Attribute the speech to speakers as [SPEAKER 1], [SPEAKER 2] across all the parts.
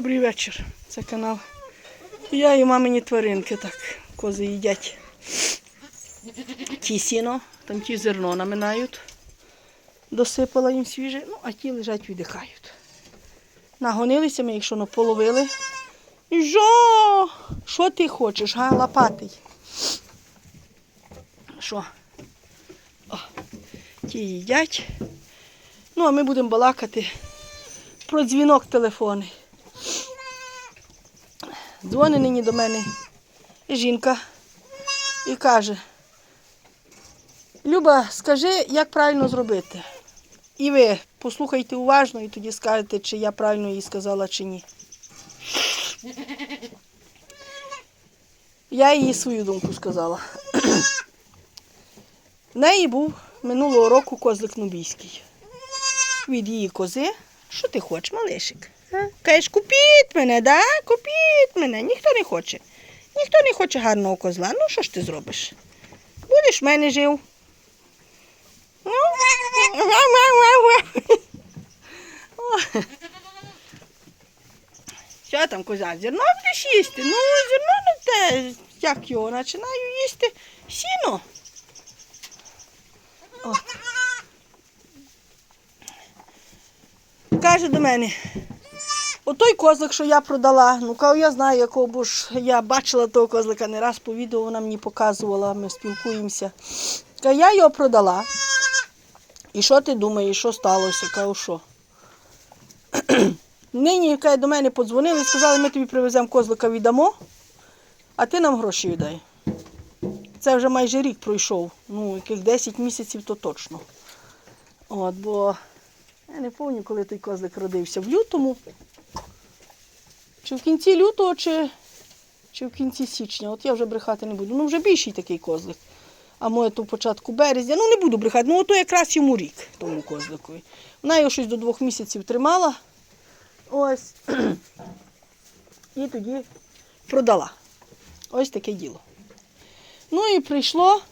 [SPEAKER 1] Добрий вечір. Це канал. Я і мамині тваринки так. Кози їдять. Ті сіно, там ті зерно наминають. Досипала їм свіже, ну, а ті лежать, віддихають. Нагонилися ми, якщо половили. Жо! Що ти хочеш, га, лопатий? Що? Ті їдять. Ну, а ми будемо балакати про дзвінок телефонний. Дзвонить нині до мене жінка і каже: Люба, скажи, як правильно зробити. І ви послухайте уважно і тоді скажете, чи я правильно їй сказала, чи ні. Я їй свою думку сказала. В неї був минулого року козлик Нубійський. Від її кози. Що ти хочеш, малишик? Кажеш, купіть мене, да? Купіть мене. Ніхто не хоче. Ніхто не хоче гарного козла. Ну, що ж ти зробиш? Будеш в мене жив. Ну, Що там, коза? Зерно будеш їсти? Ну, зерно ну те, як його, починаю їсти сіно. От. Каже до мене, отой козлик, що я продала, ну кажу, я знаю, якого, бо ж я бачила того козлика не раз по відео, вона мені показувала, ми спілкуємося. Каже, я його продала. І що ти думаєш, що сталося? Кажу, що? Нині каже, до мене подзвонили і сказали, ми тобі привеземо козлика віддамо, а ти нам гроші віддай. Це вже майже рік пройшов. Ну, яких 10 місяців то точно. От, бо я не пам'ятаю, коли той козлик родився. В лютому. Чи в кінці лютого, чи, чи в кінці січня. От я вже брехати не буду. Ну, вже більший такий козлик. А моє то початку березня. Ну, не буду брехати. Ну, ото якраз йому рік тому козликові. Вона його щось до двох місяців тримала. Ось. І тоді продала. Ось таке діло. Ну і прийшло.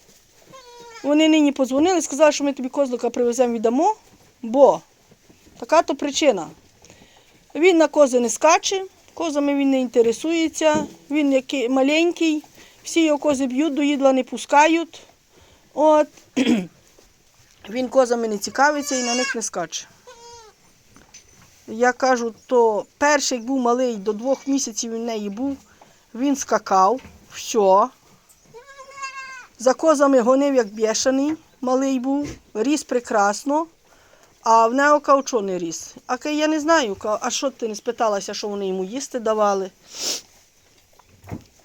[SPEAKER 1] Вони нині подзвонили, сказали, що ми тобі козлика привеземо віддамо, бо така то причина. Він на кози не скаче, козами він не інтересується, він який маленький, всі його кози б'ють, до їдла не пускають. От. Він козами не цікавиться і на них не скаче. Я кажу, то перший був малий, до двох місяців він неї був, він скакав, все. За козами гонив, як бішаний, малий був, ріс прекрасно, а в нього каучо не ріс. А я не знаю, а що ти не спиталася, що вони йому їсти давали.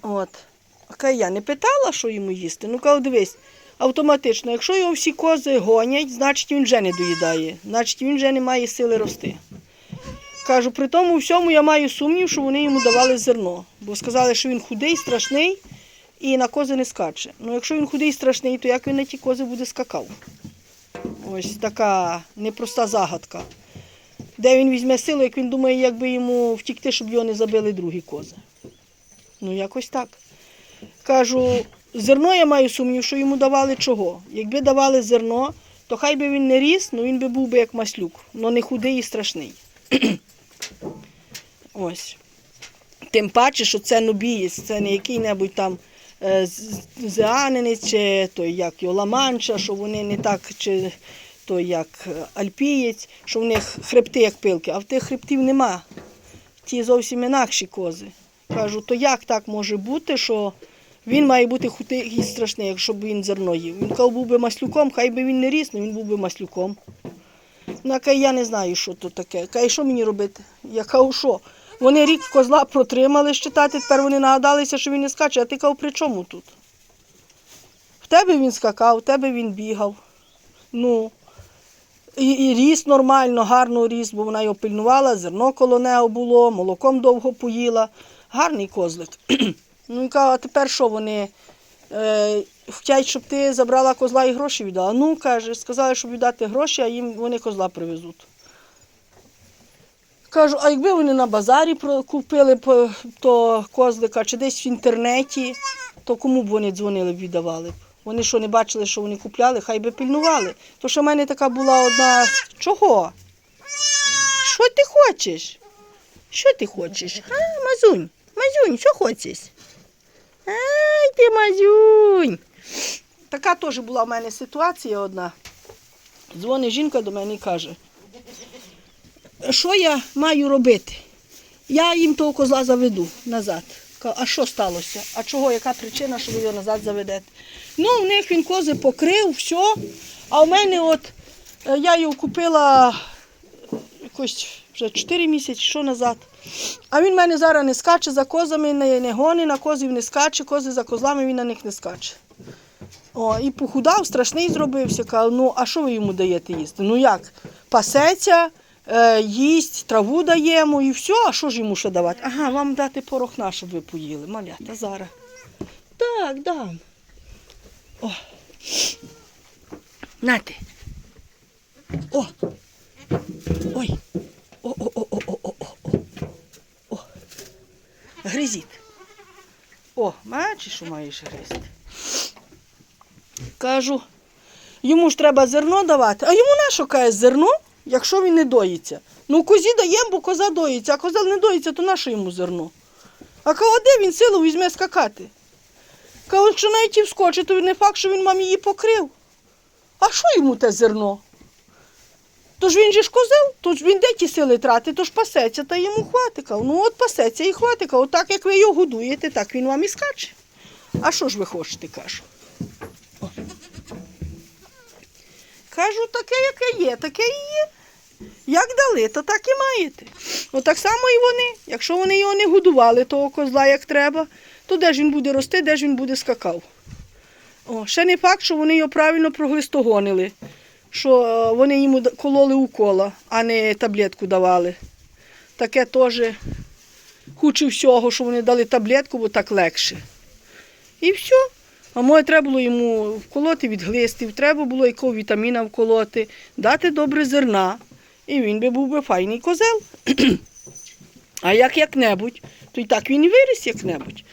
[SPEAKER 1] От. А ка я не питала, що йому їсти. Ну, кажу, дивись, автоматично, якщо його всі кози гонять, значить він вже не доїдає, значить він вже не має сили рости. Кажу, при тому всьому я маю сумнів, що вони йому давали зерно, бо сказали, що він худий, страшний і на кози не скаче. Ну, якщо він худий страшний, то як він на ті кози буде скакав? Ось така непроста загадка. Де він візьме силу, як він думає, як би йому втікти, щоб його не забили другі кози. Ну, якось так. Кажу, зерно я маю сумнів, що йому давали чого. Якби давали зерно, то хай би він не ріс, ну він би був би як маслюк, але не худий і страшний. Ось. Тим паче, що це нубієць, це не який-небудь там е, з- зеанинець, чи той як його що вони не так, чи той як е, альпієць, що в них хребти як пилки, а в тих хребтів нема. Ті зовсім інакші кози. Кажу, то як так може бути, що він має бути худий і страшний, якщо б він зерно їв. Він кав був би маслюком, хай би він не ріс, але він був би маслюком. Ну, каже, я не знаю, що тут таке. Каже, що мені робити? Я кажу, що? Вони рік козла протримали щитати, тепер вони нагадалися, що він не скаче, а ти кажу, при чому тут? В тебе він скакав, в тебе він бігав. Ну, і, і ріс нормально, гарно ріс, бо вона його пильнувала, зерно коло нього було, молоком довго поїла. Гарний козлик. ну і кажу, а тепер що вони? Е, Хотять, щоб ти забрала козла і гроші віддала. Ну, каже, сказали, щоб віддати гроші, а їм вони козла привезуть. Кажу, а якби вони на базарі купили то козлика чи десь в інтернеті, то кому б вони дзвонили б віддавали б? Вони що не бачили, що вони купляли, хай би пильнували. То що в мене така була одна. Чого? Що ти хочеш? Що ти хочеш? А, Мазунь, Мазунь, що хочеш? Ай, ти Мазюнь. Така теж була в мене ситуація одна. Дзвонить жінка до мене і каже, що я маю робити? Я їм того козла заведу назад. А що сталося? А чого, яка причина, що ви його назад заведете? Ну, в них він кози покрив, все. А в мене от е, я його купила якось вже 4 місяці, що назад. А він в мене зараз не скаче за козами, не, не гони на козів не скаче, кози за козлами він на них не скаче. О, і похудав, страшний зробився. Кажу, ну а що ви йому даєте їсти? Ну як? Пасеться, е, їсть, траву даємо і все, а що ж йому ще давати? Ага, вам дати порохна, щоб ви поїли. Малята, зараз. Так, дам. О. Нате. О. Ой. О, о, о, о, о, о, о, о. О. Гризіть. О, бачиш, що маєш гризти. Кажу, йому ж треба зерно давати. А йому на що каже зерно, якщо він не доїться? Ну, козі даємо, бо коза доїться, а коза не доїться, то на що йому зерно? А кого де він силу візьме скакати? Каже, якщо навіть і вскочить, то не факт, що він мам її покрив. А що йому те зерно? Тож він же ж козел, тож він де ті сили тратить, тож пасеться та йому хватика. Ну от пасеться і хватика. Отак, як ви його годуєте, так він вам і скаче. А що ж ви хочете, кажу? Кажу, таке, яке є, таке і є. Як дали, то так і маєте. От так само і вони. Якщо вони його не годували, того козла як треба, то де ж він буде рости, де ж він буде скакав. О, ще не факт, що вони його правильно проглистогонили, що е, вони йому кололи укола, а не таблетку давали. Таке теж хуче всього, що вони дали таблетку, бо так легше. І все. А моє треба було йому вколоти від глистів, треба було якого вітаміна вколоти, дати добре зерна. І він би був би файний козел. а як як-небудь, то й так він і виріс як-небудь.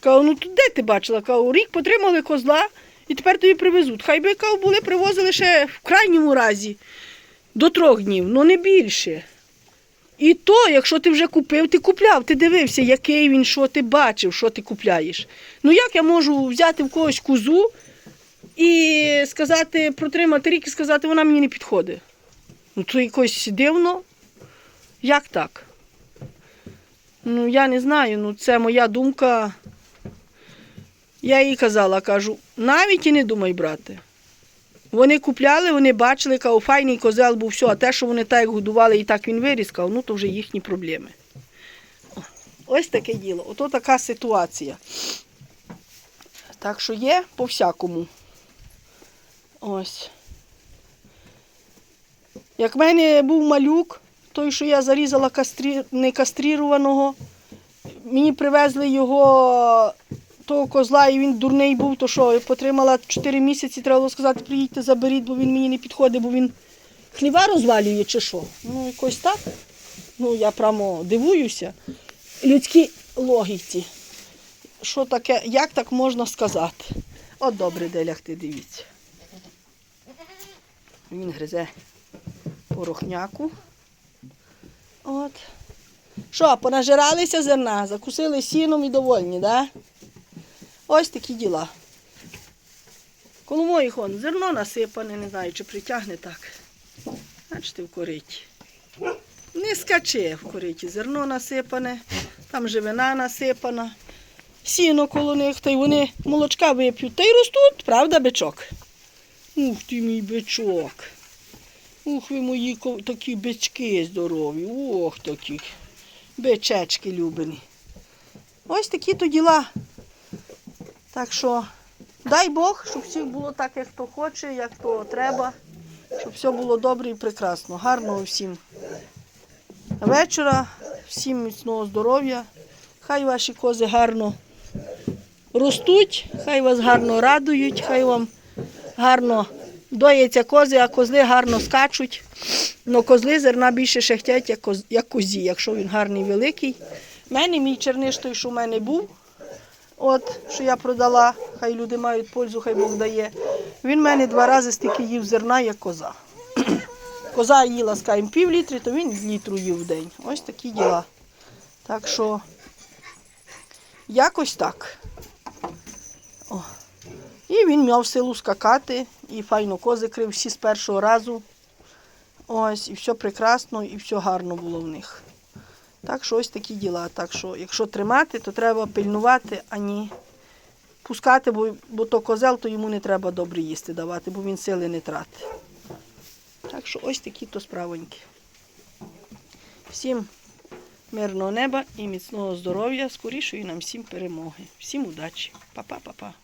[SPEAKER 1] Кажу, ну де ти бачила? Кажу, рік потримали козла і тепер тобі привезуть. Хай би кажу, були, привозили ще в крайньому разі до трьох днів, ну не більше. І то, якщо ти вже купив, ти купляв, ти дивився, який він, що ти бачив, що ти купляєш. Ну як я можу взяти в когось козу і сказати, протримати рік і сказати, вона мені не підходить. Ну то якось дивно. Як так? Ну, я не знаю, ну це моя думка. Я їй казала, кажу, навіть і не думай брати. Вони купляли, вони бачили, кажу, файний козел був все, а те, що вони так годували і так він виріс, кажу, ну то вже їхні проблеми. Ось таке діло. Ото така ситуація. Так що є по всякому. Ось. Як в мене був малюк, той, що я зарізала кастрі... не кастрірованого, мені привезли його того козла, і він дурний був, то що, я потримала 4 місяці, треба було сказати, приїдьте, заберіть, бо він мені не підходить, бо він хліва розвалює чи що. Ну, якось так. Ну, я прямо дивуюся. Людській логіці. Що таке, як так можна сказати? От добре, де лягти, дивіться. Він гризе порохняку. От. Що, понажиралися зерна, закусили сіном і довольні, да? Ось такі діла. Коло моїх он зерно насипане, не знаю, чи притягне так. Бачите, в кориті. Не скаче в кориті. Зерно насипане, там живина насипана, сіно коло них, та й вони молочка вип'ють, та й ростуть, правда, бичок? Ух ти мій бичок. Ух, ви мої такі бички здорові. Ох такі. Бичечки любені. Ось такі то діла. Так що, дай Бог, щоб всіх було так, як хто хоче, як то треба. Щоб все було добре і прекрасно. Гарного всім вечора, всім міцного здоров'я. Хай ваші кози гарно ростуть, хай вас гарно радують, хай вам гарно доїться кози, а козли гарно скачуть. Но козли зерна більше шехтять, як, коз, як козі, якщо він гарний великий. У мене мій черниш той, що в мене був, от, що я продала, хай люди мають пользу, хай Бог дає. Він в мене два рази стільки їв зерна, як коза. Коза їла, скажімо, пів літри, то він літру їв в день. Ось такі діла. Так що якось так. О. І він мав силу скакати, і файно кози крив всі з першого разу. Ось, і все прекрасно, і все гарно було в них. Так що ось такі діла. Так що, якщо тримати, то треба пильнувати, а не пускати, бо, бо то козел, то йому не треба добре їсти давати, бо він сили не тратить. Так що ось такі то справоньки. Всім мирного неба і міцного здоров'я, скорішої нам всім перемоги. Всім удачі. Па-па-па-па.